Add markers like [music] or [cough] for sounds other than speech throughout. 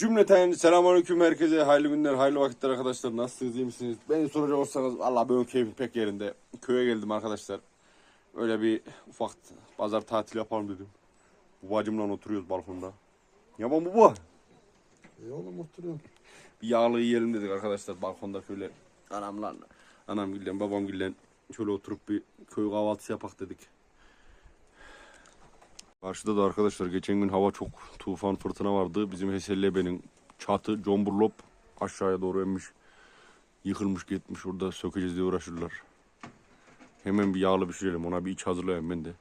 Cümleten selamünaleyküm herkese. Hayırlı günler, hayırlı vakitler arkadaşlar. Nasılsınız, iyi misiniz? Beni soracak olsanız valla benim keyfim pek yerinde. Köye geldim arkadaşlar. Öyle bir ufak pazar tatil yapalım dedim. Babacımla oturuyoruz balkonda. Yaman baba. E oğlum oturuyorum. Bir yağlı yiyelim dedik arkadaşlar balkonda şöyle. Anamla, anam gillen, babam gillen şöyle oturup bir köy kahvaltısı yapak dedik. Karşıda da arkadaşlar geçen gün hava çok tufan fırtına vardı. Bizim Hesellebe'nin çatı comburlop aşağıya doğru inmiş. Yıkılmış gitmiş orada sökeceğiz diye uğraşırlar. Hemen bir yağlı pişirelim ona bir iç hazırlayayım ben de.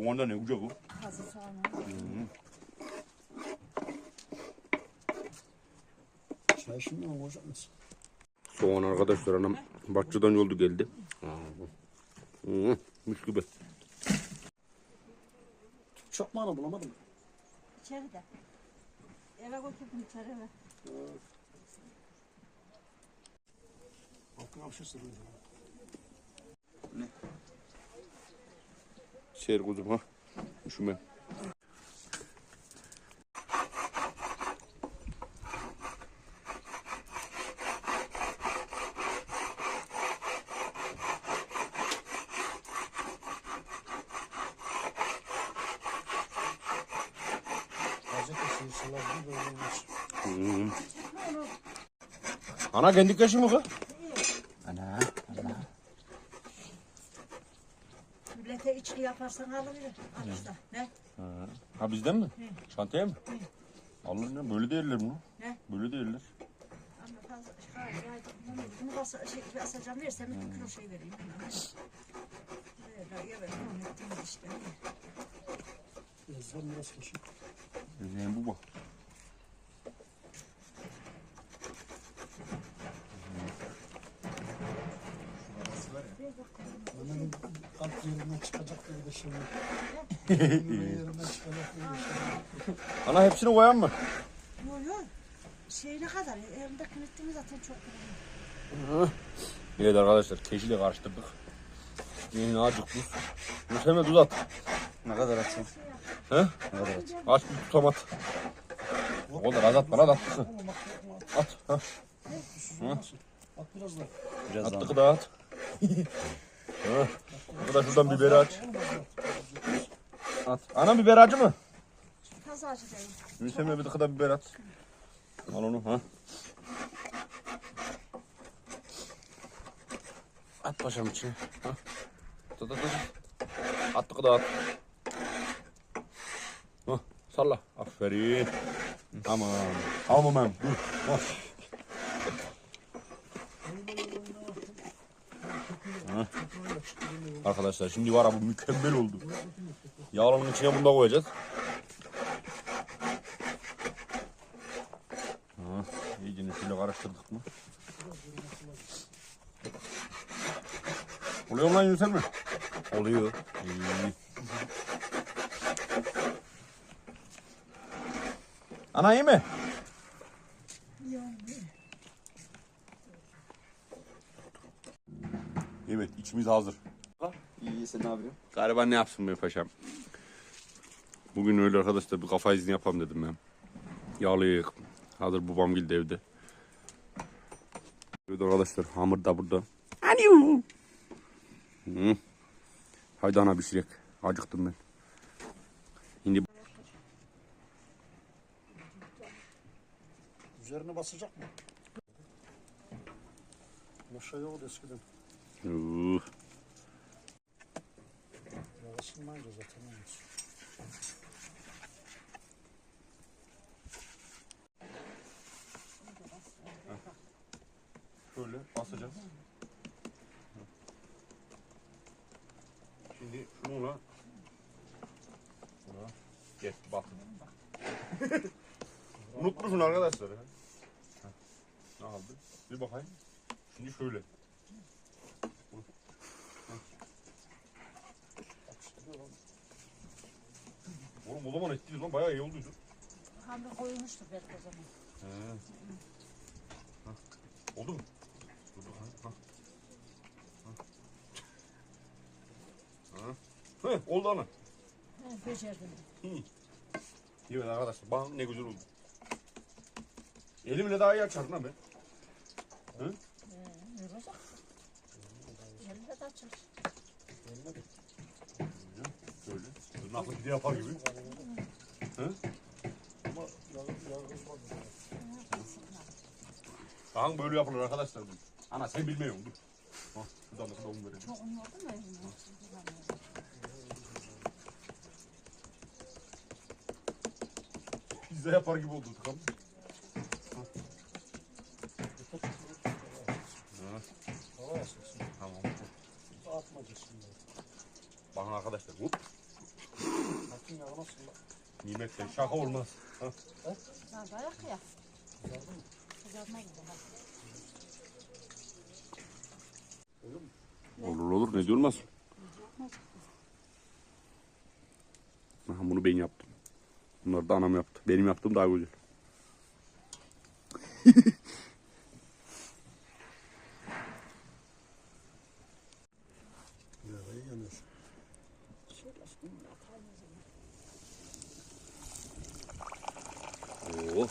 Soğanda ne güzel bu. Hazır soğanı. Çay şimdi mi olacak mısın? Soğan arkadaşlar anam bahçeden yoldu geldi. Hı, mis gibi. Çok mu bulamadım. İçeride. Eve götürdüm içeri eve. Bir şey sırrıyor. Şehir kuzum ha. Üşüme. Gazetesi inşallah bir böyle olmuş. Ana kendi kaşı mı bu? Ana. İçki yaparsan alabilir. Al işte. Ne? Ha bizden mi? Şantiye mi? Allah ne böyle değiller bunu. Ne? Böyle değiller. Ama fazla hayır, hayır, bunu, basa, şey, asacağım versem bir kilo şey vereyim. Böyle evet, onu ettim işte. Yazdan biraz kaşık. Ne bu bak. Hemen alt yerinden çıkacak gibi de şimdi. De şimdi. Ana hepsini koyan mı? Yok yok. Şey ne kadar? Elimde kınıttığımı zaten çok. Evet arkadaşlar keşiyle karıştırdık. Tuz. Yunus Emre tuz at. Ne kadar atayım? He? Ne kadar atayım? Aç bir tutam at. O kadar az atma lan bak, At. Ha. bak, At biraz daha. Biraz daha. Attık da at. [laughs] Bu da şuradan biberi aç. At. Ana biber acı mı? Değil. Yunus Emre bir da biber at. Al onu ha. At paşam içine. Ha. Tut tut tut. Attık da at. Ha. Salla. Aferin. Tamam. Tamam ben. Dur. Bak. Ha. Arkadaşlar şimdi var ya bu mükemmel oldu. Yağlanın içine bunu da koyacağız. Ha, iyice şöyle karıştırdık mı? Oluyor mu lan Yunus mi? Oluyor. İyi. Ana iyi mi? Evet içimiz hazır. İyi sen ne yapıyorsun? Galiba ne yapsın be paşam? Bugün öyle arkadaşlar bir kafa izni yapalım dedim ben. Yağlıyık. Hazır babam geldi evde. Evet arkadaşlar hamur da burada. Alo. Hı. Haydi ana pişirek. Acıktım ben. Şimdi Üzerine basacak mı? Maşa yok eskiden. Uh, Ya ısınmayınca zaten olmuş. şöyle basacağız. Şimdi şununla Buna Geç bak. [laughs] Unutmuşsun arkadaşlar. ha. Ne oldu? Bir bakayım. Şimdi şöyle. Oğlum o zaman ettiniz lan bayağı iyi olduydu. Hamur koymuştuk belki o zaman. He. Hah. Oldu mu? Dur. Hah. Hah. Hah. Heh, oldu ana. He, becerdim. Evet arkadaşlar bakın ne güzel oldu. Elimle daha iyi açardım lan ben. He, öyle olacak. Elimde de açılır. Şöyle. Nasıl pide yapar gibi. Ama yağı, yağı olmadı. Bakın böyle yapılır arkadaşlar. Ana sen bilmiyorsun dur. Hah, şuradan da şuradan vereceğim. Çok un oldu mu? Pizza yapar gibi oldu. Tamam. Hava yasasın. Tamam. Atmaca şimdi. Bakın arkadaşlar. Hop. Bakın yağı nasıl? Nimetten şaka olmaz. Hah. Ha, dayak ya. Kızartma gibi. ha. Olur olur ne diyor olmaz. Aha, bunu ben yaptım. Bunları da anam yaptı. Benim yaptığım daha güzel. Oo.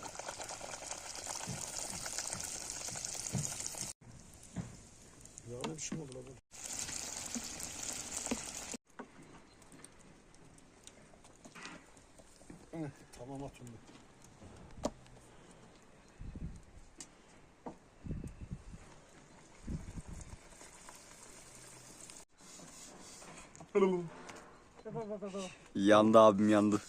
Yağlı bir şey oldu lan? bu? Heh, Tamam onu. Yandı abim yandı.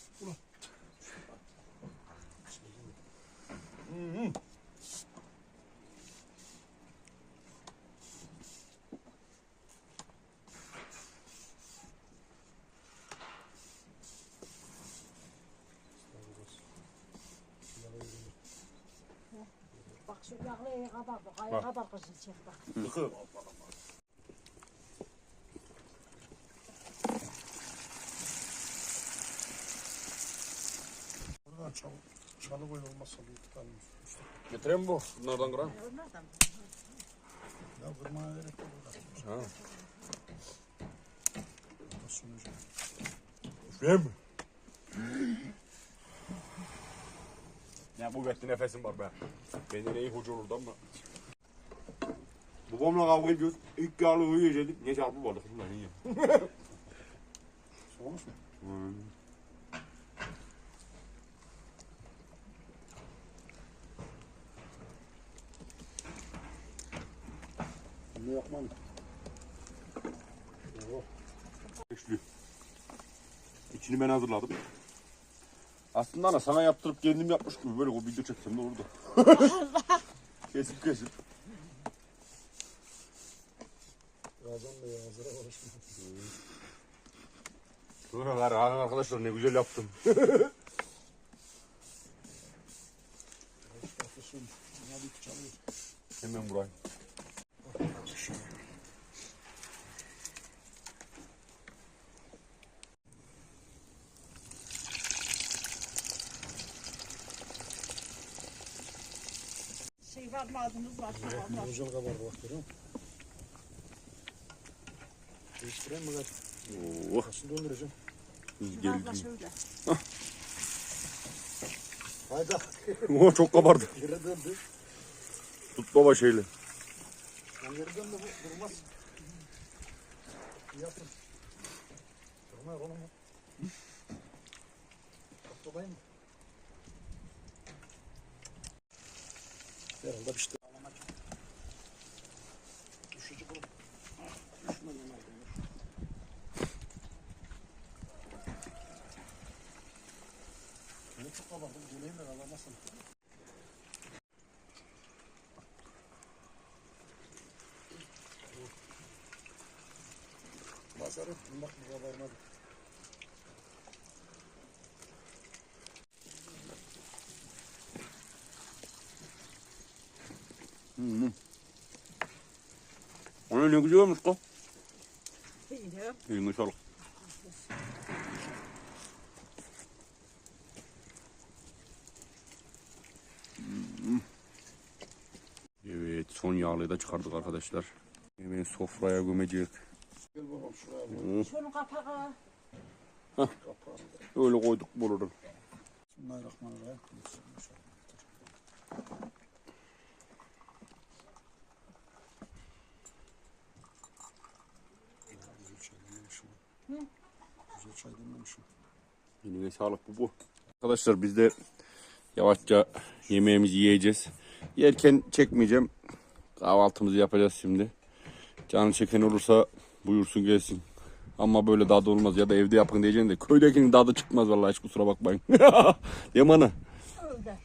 Bak şu yağlı iyi kadar bak. Ay kadar kızıl çek bak. Bakın. Buradan çal, çalı boy olmazsa bir tane. Getireyim bu. Bunlardan kıran. Onlardan. Kırmaya gerek yok. burada. Ha. Sunucu. Değil mi? Ya bu bekli nefesim var be. Benden iyi hoca olurdu ama. Babamla kavga ediyoruz. İlk yağlı uyuyacaktık. Ne çarpı vardı kızım ben iyiyim. Soğumuş mu? Ne yapmam? Oh. İçini ben hazırladım. Aslında ana sana yaptırıp kendim yapmış gibi böyle o video çeksem de olurdu. [laughs] kesip kesip. Da ya hazıra barışma. Buralar arkadaşlar ne güzel yaptım. [laughs] Şey var var. Güzel kabardı bak görüyor musun? Değiştireyim mi kaç? Oh, Nasıl döndüreceğim? biz Biraz da şöyle. Hayda. Oh, çok kabardı. Yere döndü. Tut baba şeyle. Lan yere döndü bu durmaz. İyi yaptın. Durma oğlum ya. Toplayayım mı? Herhalde bir şey. Düşücü bunu. Düşme lan aldım. Ne çok kabardım. Geleyim de ağlamasın. Pazar ettim bak bu kabarmadı. Ona ne güzel olmuş ko. İyi. Eline sağlık. Hmm. Evet son yağlıyı da çıkardık arkadaşlar. Hemen sofraya gömeceğiz. Gel babam şuraya. Şunun kapağı. Kapağı. Öyle koyduk buradan. Bismillahirrahmanirrahim. Dememişim. Eline sağlık bu bu. Arkadaşlar biz de yavaşça yemeğimizi yiyeceğiz. Yerken çekmeyeceğim. Kahvaltımızı yapacağız şimdi. Canı çeken olursa buyursun gelsin. Ama böyle daha da olmaz ya da evde yapın diyeceğim de köydekinin daha da çıkmaz vallahi hiç kusura bakmayın. [laughs] Öyle.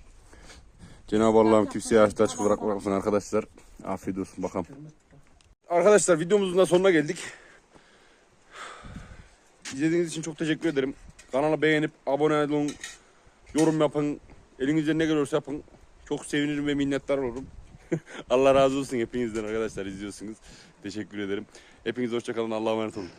Cenab-ı Allah'ım kimseye açık açık bırakmasın arkadaşlar. Afiyet olsun bakalım. Arkadaşlar videomuzun da sonuna geldik. İzlediğiniz için çok teşekkür ederim. Kanala beğenip abone olun, yorum yapın, elinizden ne geliyorsa yapın. Çok sevinirim ve minnettar olurum. [laughs] Allah razı olsun hepinizden arkadaşlar izliyorsunuz. Teşekkür ederim. Hepiniz hoşçakalın. Allah'a emanet olun.